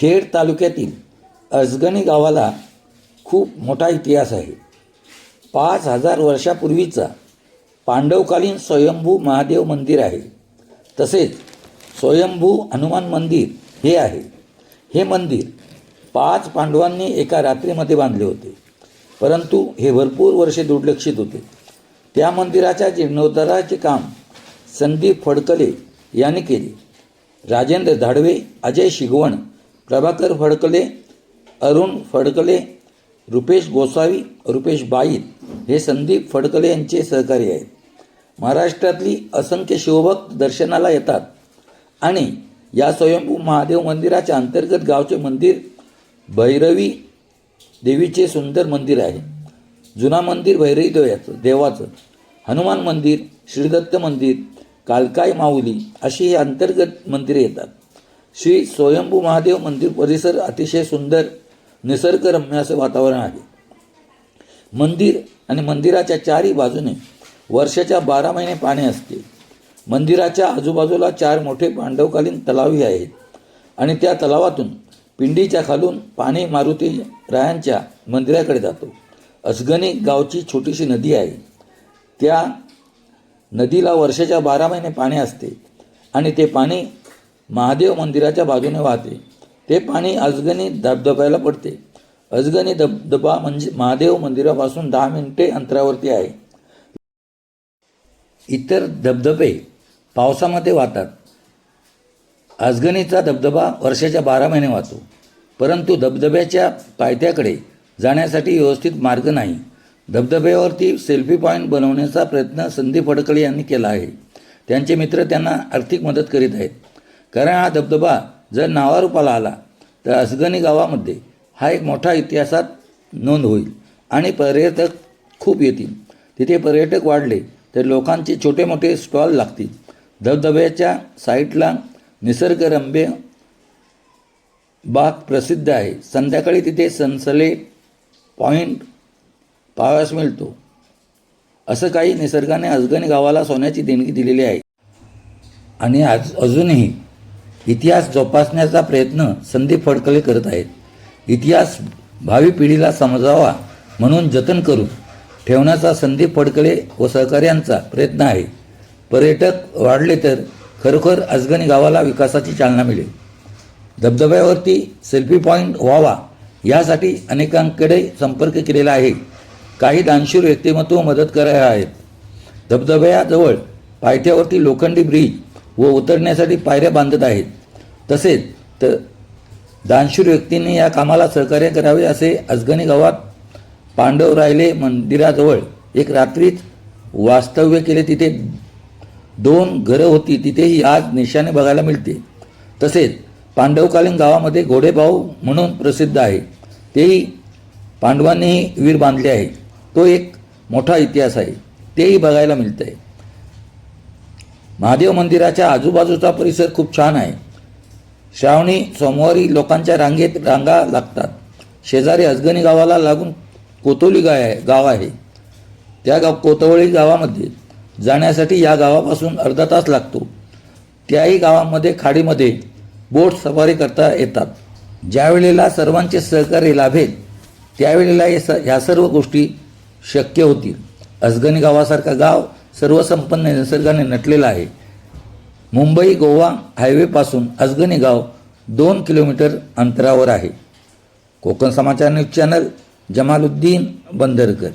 खेड तालुक्यातील अजगणी गावाला खूप मोठा इतिहास आहे. पाच हजार वर्षापूर्वीचा पांडवकालीन स्वयंभू महादेव मंदिर आहे. तसेच स्वयंभू हनुमान मंदिर हे आहे. हे मंदिर पाच पांडवांनी एका रात्रीमध्ये बांधले होते. परंतु हे भरपूर वर्षे दुर्लक्षित होते. त्या मंदिराच्या जीर्णोद्धाराचे काम संदीप फडकले यांनी केले. राजेंद्र धाडवे अजय शिगवण प्रभाकर फडकले अरुण फडकले रुपेश गोसावी रुपेश बाईत हे संदीप फडकले यांचे सहकारी आहेत. महाराष्ट्रातली असंख्य शिवभक्त दर्शनाला येतात आणि या स्वयंभू महादेव मंदिराच्या अंतर्गत गावचे मंदिर भैरवी देवीचे सुंदर मंदिर आहे. जुना मंदिर भैरवी देवाचं देवाचं. हनुमान मंदिर श्रीदत्त मंदिर कालकाई माऊली अशी ही अंतर्गत मंदिरे येतात. श्री स्वयंभू महादेव मंदिर परिसर अतिशय सुंदर निसर्गरम्य असं वातावरण आहे. मंदिर आणि मंदिराच्या चारही बाजूने वर्षाच्या बारा महिने पाणी असते. मंदिराच्या आजूबाजूला चार मोठे पांडवकालीन तलावही आहेत आणि त्या तलावातून पिंडीच्या खालून पाणी मारुती रायांच्या मंदिराकडे जातो. असगणी गावची छोटीशी नदी आहे. त्या नदीला वर्षाच्या बारा महिने पाणी असते आणि ते पाणी महादेव मंदिराच्या बाजूने वाहते. ते पाणी अजगणी धबधब्याला पडते. अजगणी धबधबा म्हणजे महादेव मंदिरापासून दहा मिनिटे अंतरावरती आहे. इतर धबधबे पावसामध्ये वाहतात. अजगणीचा धबधबा वर्षाच्या बारा महिने वाहतो. परंतु धबधब्याच्या पायथ्याकडे जाण्यासाठी व्यवस्थित मार्ग नाही. धबधब्यावरती सेल्फी पॉईंट बनवण्याचा प्रयत्न संदीप फडकळे यांनी केला आहे. त्यांचे मित्र त्यांना आर्थिक मदत करीत आहेत. कारण हा धबधबा जर नावारूपाला आला तर असगणी गावामध्ये हा एक मोठा इतिहासात नोंद होईल आणि पर्यटक खूप येतील. तिथे पर्यटक वाढले तर लोकांचे छोटे मोठे स्टॉल लागतील. धबधब्याच्या साईटला निसर्गरम्य बाग प्रसिद्ध आहे. संध्याकाळी तिथे सनसले पॉईंट पाहावयास मिळतो. असं काही निसर्गाने अजगणी गावाला सोन्याची देणगी दिलेली आहे. आणि आज अजूनही इतिहास जोपासण्याचा प्रयत्न संदीप फडकले करत आहेत. इतिहास भावी पिढीला समजावा म्हणून जतन करून ठेवण्याचा संदीप फडकले व सहकार्यांचा प्रयत्न आहे. पर्यटक वाढले तर खरोखर अजगणी गावाला विकासाची चालना मिळेल. धबधब्यावरती सेल्फी पॉईंट व्हावा यासाठी अनेकांकडे संपर्क केलेला आहे. काही दानशूर व्यक्तिमत्व मदत करायला आहेत. धबधब्याजवळ पायथ्यावरती लोखंडी ब्रिज व उतरण्यासाठी पायऱ्या बांधत आहेत. तसेच तर दानशूर व्यक्तींनी या कामाला सहकार्य करावे असे अजगणी गावात पांडव राहिले मंदिराजवळ. एक रात्रीच वास्तव्य केले तिथे दोन घरं होती तिथेही आज निशाने बघायला मिळते. तसेच पांडवकालीन गावामध्ये घोडेभाऊ म्हणून प्रसिद्ध आहे. तेही पांडवांनीही वीर बांधले आहे. तो एक मोठा इतिहास आहे. तेही बघायला मिळतं आहे महादेव मंदिराच्या आजूबाजूचा परिसर खूप छान आहे. श्रावणी सोमवारी लोकांच्या रांगेत रांगा लागतात. शेजारी अजगणी गावाला लागून कोतोली गाय आहे गाव आहे. त्या गाव कोतवळी गावामध्ये जाण्यासाठी या गावापासून अर्धा तास लागतो. त्याही गावामध्ये खाडीमध्ये बोट सफारी करता येतात. ज्यावेळेला सर्वांचे सहकार्य लाभेल त्यावेळेला हे स ह्या सर्व गोष्टी शक्य होतील. अजगणी गावासारखा गाव सर्वसंपन्न निसर्गाने नटलेला आहे. मुंबई गोवा हायवेपासून अजगणी गाव दोन किलोमीटर अंतरावर आहे. Konkan Samachar news channel Jamaluddin Bandarkar.